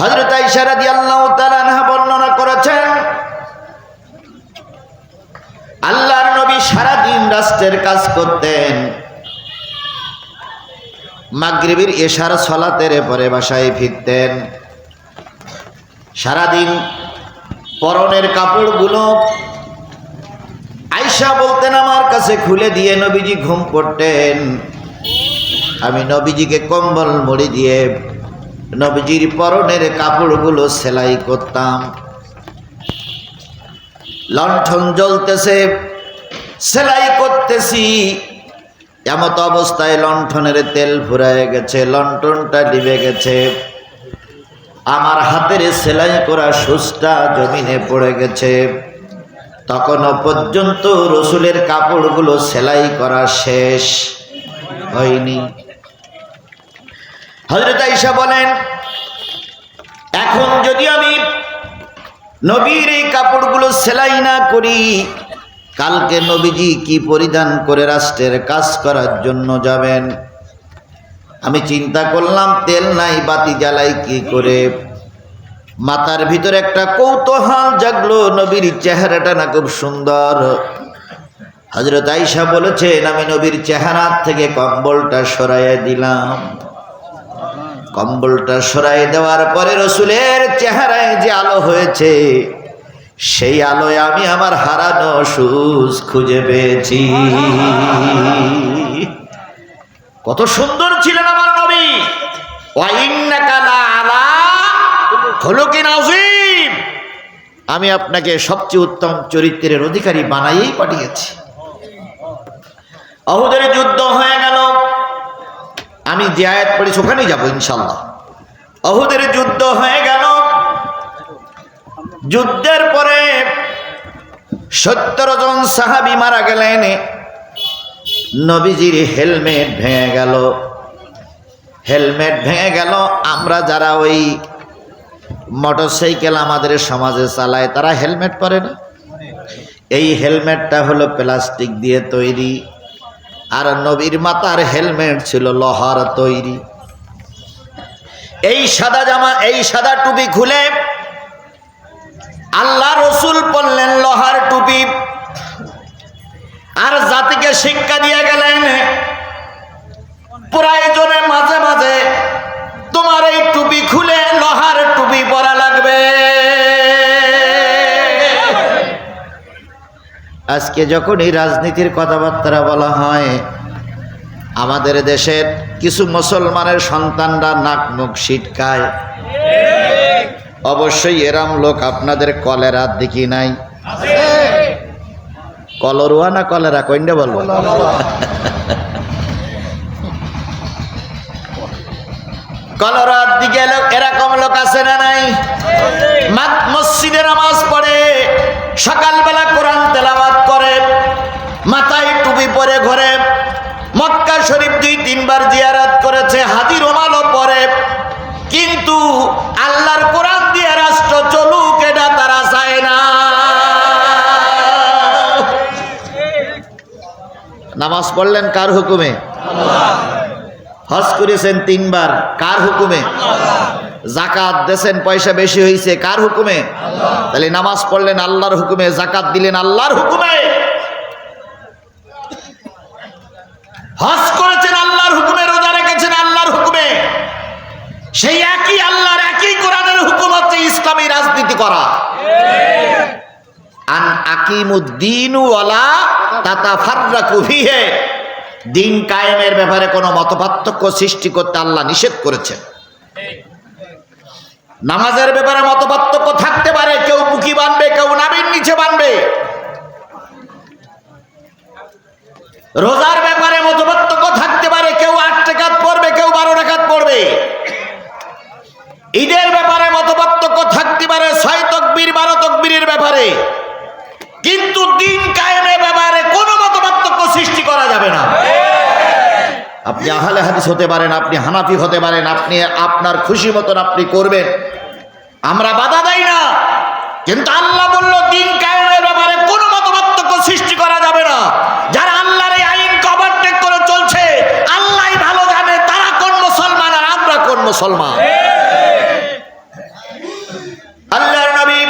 হজরত ইশারাদি আল্লাহ তালানহা বর্ণনা করেছেন, আল্লাহর নবী সারাদিন রাষ্ট্রের কাজ করতেন। মাগরিবের এশার সলাতের পরে বাসায় ফিরতেন। সারাদিন পরনের কাপড়গুলো আয়সা বলতেন, আমার কাছে খুলে দিয়ে নবীজি ঘুম পড়তেন আমি নবীজিকে কম্বল মুড়ি দিয়ে নবীজির পরনের কাপড়গুলো সেলাই করতাম। লণ্ঠন জ্বলতেছে, সেলাই করতেছি। এমত অবস্থায় লণ্ঠনের তেল ফুরায় গেছে, লণ্ঠনটা ডিবে গেছে। আমার হাতের সেলাই করা সুসটা জমিনে পড়ে গেছে। তখনও পর্যন্ত রসুলের কাপড়গুলো সেলাই করা শেষ হয়নি। হজরত আইসা বলেন, এখন যদি আমি নবীর এই কাপড়গুলো সেলাই না করি, কালকে নবীজি কি পরিধান করে রাষ্ট্রের কাজ করার জন্য যাবেন? আমি চিন্তা করলাম, তেল নাই, বাতি জ্বালাই কি করে? মাথার ভিতরে একটা কৌতূহল জাগলো, নবীর চেহারাটা না খুব সুন্দর। হজরত আইসা বলেছেন, আমি নবীর চেহারার থেকে কম্বলটা সরাইয়া দিলাম। কম্বলটা সরাই দেওয়ার পরে রসুলের চেহারায় যে আলো হয়েছে, সেই আলোয় আমি আমার হারানো সুস খুঁজে পেয়েছি। কত সুন্দর ছিলেন আমার নবী। লাআলা খুলুকিন আযীম। আমি আপনাকে সবচেয়ে উত্তম চরিত্রের অধিকারী বানাইয়েই পাঠিয়েছি। অহুদের যুদ্ধ হয়ে আমি যে আয়াত পড়েছি ওখানেই যাব ইনশাল্লাহ অহুদের যুদ্ধ হয়ে গেল। যুদ্ধের পরে সত্তর জন সাহাবি মারা গেলেন। নবীজির হেলমেট ভেঙে গেল। হেলমেট ভেঙে গেল। আমরা যারা ওই মোটরসাইকেল আমাদের সমাজে চালায়, তারা হেলমেট পরে না? এই হেলমেটটা হলো প্লাস্টিক দিয়ে তৈরি। আর নবীর মাতার হেলমেট ছিল লোহার তৈরি। এই সাদা জামা, এই সাদা টুপি খুলে আল্লাহ রসুল পড়লেন লোহার টুপি। আর জাতিকে শিক্ষা দিয়ে গেলেন, প্রয়োজনে আজকে যখন এই রাজনীতির কথাবার্তা বলা হয়, আমাদের দেশের কিছু মুসলমানের সন্তানরা নাক মুখ ছিটকায়। অবশ্যই এরাম লোক আপনাদের কলেরার দিকে নাই। কলরুয়া না কলেরা কইন্ডে বলব? কলরার দিকে লোক, এরকম লোক আছে না নাই? মসজিদে নামাজ পড়ে, সকালবেলা কোরআন টুপি পরে ঘরে মক্কা শরীফ দুই তিনবার জিয়ারাত করেছে, হাজির ওমালও পরে। কিন্তু আল্লাহর কোরআন দিয়ে রাষ্ট্র চলুক, এটা তারা চায় না। নামাজ পড়লেন কার হুকুমে? হজ করেছেন তিনবার, কার হুকুমে? জাকাত দেশেন পয়সা বেশি হয়েছে কার হুকুমে? তাহলে নামাজ পড়লেন আল্লাহর হুকুমে, জাকাত দিলেন আল্লাহর হুকুমে। হজ করেছেন, আল্লাহর হুকুমে রোজা রেখেছেন, আল্লাহর হুকুমে। সেই একই আল্লাহর একই কোরআনের হুকুম হচ্ছে ইসলামী রাজনীতি করা। আন আকিমুদ্দিন ওয়ালা তাতা ফার্রাকু ফিহে। দিন কায়েমের ব্যাপারে কোনো মতপার্থক্য সৃষ্টি করতে আল্লাহ নিষেধ করেছেন। নামাজের ব্যাপারে মতপার্থক্য থাকতে পারে, কেউ বুকি বানবে, কেউ নাবির নিচে বানবে। রোজার ব্যাপারে মতপার্থক্য থাকতে পারে, কেউ আট টাকাত পড়বে, কেউ বারো টাকাত পড়বে। ঈদের ব্যাপারে মতপার্থক্য থাকতে পারে, ছয় তকবীর, বারো তকবীরের ব্যাপারে। কিন্তু দিন কায়েমের ব্যাপারে কোনো মতপার্থক্য সৃষ্টি করা যাবে না। আপনি আহলে হাদিস হতে পারেন, আপনি হানাফি হতে পারেন, আপনি আপনার খুশি মতন আপনি করবেন। আমরা বাধা দেই না। কিন্তু আল্লাহ বলল, দিন মুসলমান। আল্লাহর নবী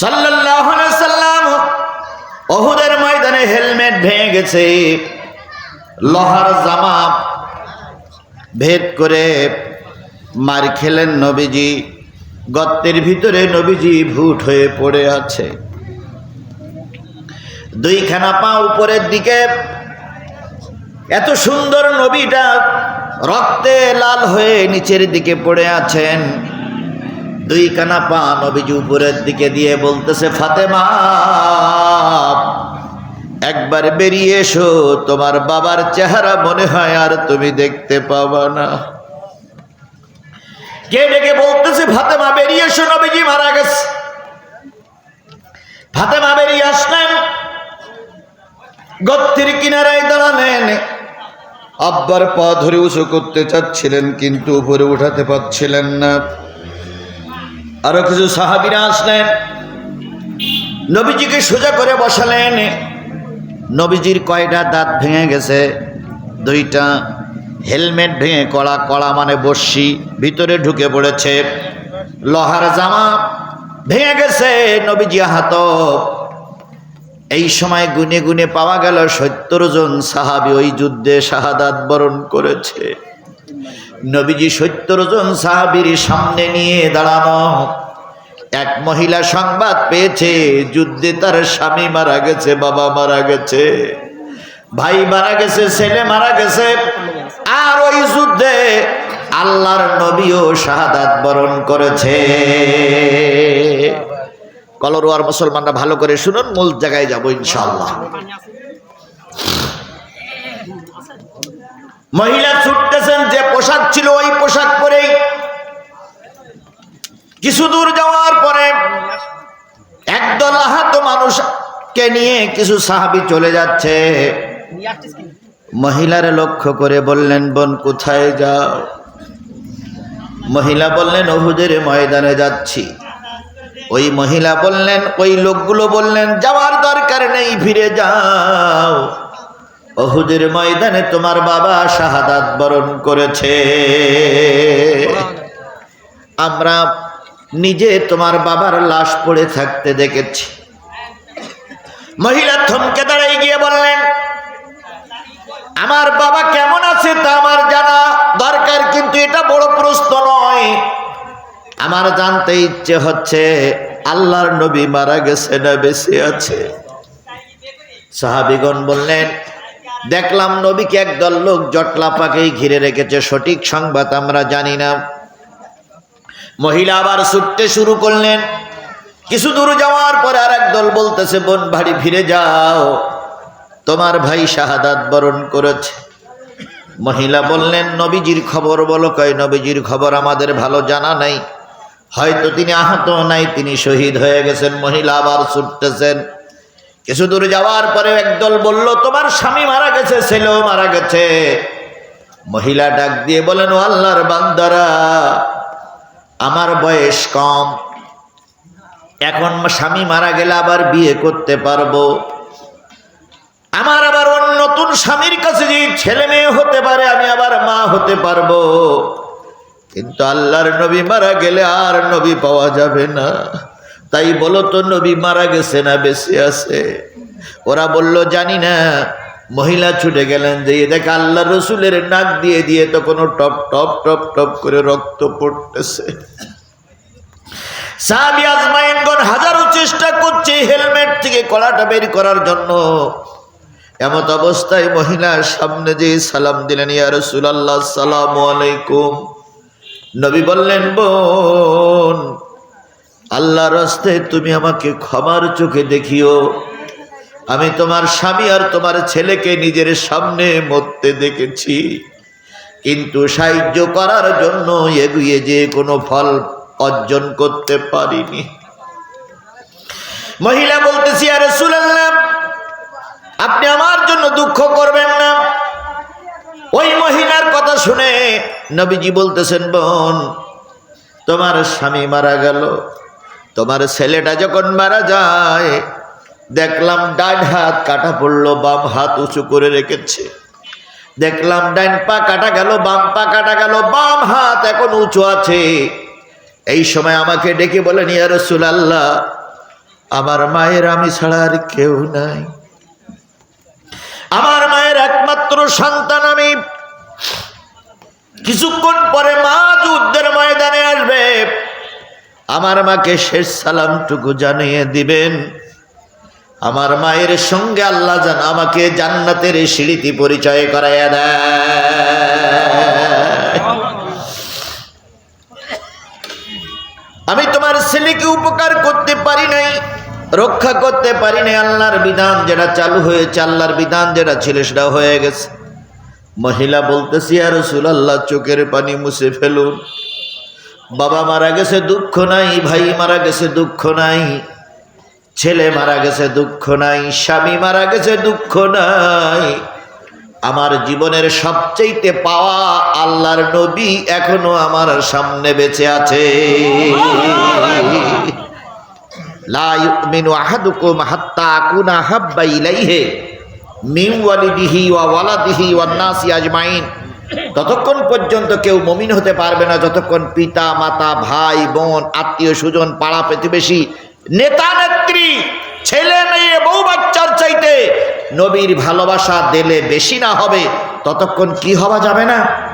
সাল্লাল্লাহু আলাইহি সাল্লাম ওহুদের ময়দানে হেলমেট ভেঙে গেছে, লোহার জামা ভেদ করে মার খেলেন নবীজি গর্তের ভিতরে নবীজি ভুট হয়ে পড়ে আছে। দুইখানা পা উপরের দিকে, এত সুন্দর নবীটা রক্তে লাল হয়ে নিচের দিকে পড়ে আছেন। দুই কানা পা নবীজি উপরের দিকে দিয়ে বলতেছে, ফাতেমা, একবার বেরিয়ে এসো, তোমার বাবার চেহারা মনে হয় আর তুমি দেখতে পাবা না। কে ডেকে বলতেছে, ফাতেমা, বেরিয়ে এসো, নবীজি মারা গেছে। ফাতেমা বেরিয়ে আসলেন, গত্তির কিনারায় দাঁড়ালেন। আব্বার পা ধরে উঁচু করতে চাচ্ছিলেন, কিন্তু উপরে উঠাতে পারছিলেন না। আরও কিছু সাহাবিরা আসলেন। নবীজিকে সোজা করে বসালেন। নবীজির কয়টা দাঁত ভেঙে গেছে? দুইটা। হেলমেট ভেঙে কড়া কড়া মানে বর্ষি ভিতরে ঢুকে পড়েছে। লোহার জামা ভেঙে গেছে নবীজি হাত এই সময় গুনে গুনে পাওয়া গেল সত্তর জন সাহাবি ওই যুদ্ধে শাহাদাত বরণ করেছে। নবীজি সত্তর জন সাহাবির সামনে নিয়ে দাঁড়ানো। এক মহিলা সংবাদ পেয়েছে, যুদ্ধে তার স্বামী মারা গেছে, বাবা মারা গেছে। ভাই মারা গেছে, ছেলে মারা গেছে। আর ওই যুদ্ধে আল্লাহর নবীও শাহাদাত বরণ করেছে। কলরোয়ার মুসলমানরা ভালো করে শুনুন, মূল জায়গায় যাব ইনশাল্লাহ মহিলা ছুটতেছেন, যে পোশাক ছিল ওই পোশাক পরেই। কিছু দূর যাওয়ার পরে একদল আহত মানুষকে নিয়ে কিছু সাহাবি চলে যাচ্ছে। মহিলার লক্ষ্য করে বললেন, বোন, কোথায় যাও? মহিলা বললেন অহুদের ময়দানে যাচ্ছি। ওই মহিলা বললেন, ওই লোকগুলো বললেন, যাওয়ার দরকার নেই, ফিরে যাও। অহুদের ময়দানে তোমার বাবা শাহাদাত বরণ করেছে। আমরা নিজে তোমার বাবার লাশ পড়ে থাকতে দেখেছি। মহিলা থমকে দাঁড়াই গিয়ে বললেন, আমার বাবা কেমন আছে তা আমার জানা দরকার, কিন্তু এটা বড় প্রশ্ন নয়। আমার জানতে ইচ্ছে হচ্ছে, আল্লাহর নবী মারা গেছে না বেঁচে আছে? সাহাবিগণ বললেন, দেখলাম নবীকে একদল লোক জটলা পাকেই ঘিরে রেখেছে। সঠিক সংবাদ আমরা জানি না। মহিলা আবার ছুটতে শুরু করলেন। কিছু দূর যাওয়ার পরে আর একদল বলতেছে, বোন ভারী ফিরে যাও। তোমার ভাই শাহাদাত বরণ করেছে। মহিলা বললেন, নবীজির খবর বলো, কয় নবীজির খবর আমাদের ভালো জানা নাই। হয়তো তিনি আহত নাই, তিনি শহীদ হয়ে গেছেন, মহিলা আবার ছুটতেছেন। কিছু দূর যাওয়ার পরে একদল বলল, তোমার স্বামী মারা গেছে, ছেলেও মারা গেছে। মহিলা ডাক দিয়ে বলেন, ও আল্লাহর বান্দারা, আমার বয়স কম, এখন স্বামী মারা গেলে আবার বিয়ে করতে পারব। আমার আবার অন্য নতুন স্বামীর কাছে যে ছেলে মেয়ে হতে পারে, আমি আবার মা হতে পারব। কিন্তু আল্লাহর নবী মারা গেলে আর নবী পাওয়া যাবে না। তাই বলো তো, নবী মারা গেছে না বেশি আছে? ওরা বলল, জানি না। মহিলা ছুটে গেলেন যে দেখ, আল্লাহ রসুলের নাক দিয়ে দিয়ে তো কোনো টপ টপ টপ টপ করে রক্ত পড়তেছে। সাহাবি আজমাইনগণ হাজারো চেষ্টা করছে হেলমেট থেকে কলাটা বের করার জন্য। এমত অবস্থায় মহিলার সামনে যে সালাম দিলেন, ইয়া রসুলাল্লাহ, সালাম আলাইকুম। নবী বললেন, বোন আল্লাহ রাস্তায় তুমি আমাকে ক্ষমার চোখে দেখিও। আমি তোমার স্বামী আর তোমার ছেলেকে নিজের সামনে মরতে দেখেছি। কিন্তু সাহায্য করার জন্য এগিয়ে যে কোনো ফল অর্জন করতে পারিনি। মহিলা বলতেছি আরে সুলাল্লাম আপনি আমার জন্য দুঃখ করবেন না। ওই মহিলার কথা শুনে নবীজি বলতেছেন, বোন, তোমার স্বামী মারা গেল। তোমার ছেলেটা যখন মারা যায়, দেখলাম ডান হাত কাটা পড়ল, বাম হাত উঁচু করে রেখেছে। দেখলাম ডান পা কাটা গেল, বাম পা কাটা গেল, বাম হাত এখন উঁচু আছে। এই সময় আমাকে ডেকে বলেন, ইয়া রসুল আল্লাহ আমার মায়ের আমি ছাড়া আর কেউ নাই। আমার মায়ের একমাত্র সন্তান আমি। কিছুক্ষণ পরে মা যুদ্ধের ময়দানে আসবে। আমার মাকে শেষ সালামটুকু জানিয়ে দিবেন। আমার মায়ের সঙ্গে আল্লাহ জান আমাকে জান্নাতের সিঁড়িটি পরিচয় করাইয়া দেয়। আমি তোমার ছেলেকে উপকার করতে পারি নাই। রক্ষা করতে পারি নাই আল্লাহর বিধান যেটা চালু হয়েছে, আল্লাহর বিধান যেটা ছিল সেটা হয়ে গেছে। মহিলা বলতেছি আর রসুল আল্লাহ চোখের পানি মুছে ফেলুন বাবা মারা গেছে, দুঃখ নাই, ভাই মারা গেছে, দুঃখ নাই, ছেলে মারা গেছে, দুঃখ নাই, স্বামী মারা গেছে, দুঃখ নাই। আমার জীবনের সবচেয়ে পাওয়া আল্লাহর নবী এখনও আমার সামনে বেঁচে আছে। ততক্ষণ পর্যন্ত কেউ মমিন হতে পারবে না, যতক্ষণ পিতা, মাতা, ভাই, বোন, আত্মীয় স্বজন, পাড়া প্রতিবেশী, নেতা, নেত্রী, ছেলে, মেয়ে, বউ, বাচ্চার চাইতে নবীর ভালোবাসা দিলে বেশি না হবে, ততক্ষণ কি হওয়া যাবে না?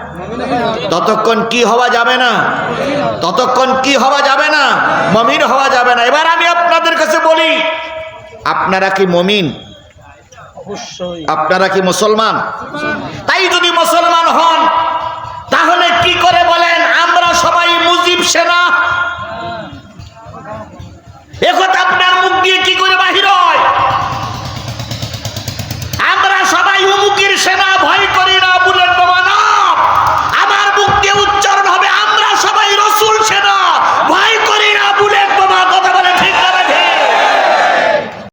ততক্ষণ কি হওয়া যাবে না? ততক্ষণ কি হওয়া যাবে না? মমিন হওয়া যাবে না। এবার আমি আপনাদের কাছে বলি আপনারা কি মমিন? আপনারা কি মুসলমান? তাই যদি মুসলমান হন তাহলে কি করে বলেন?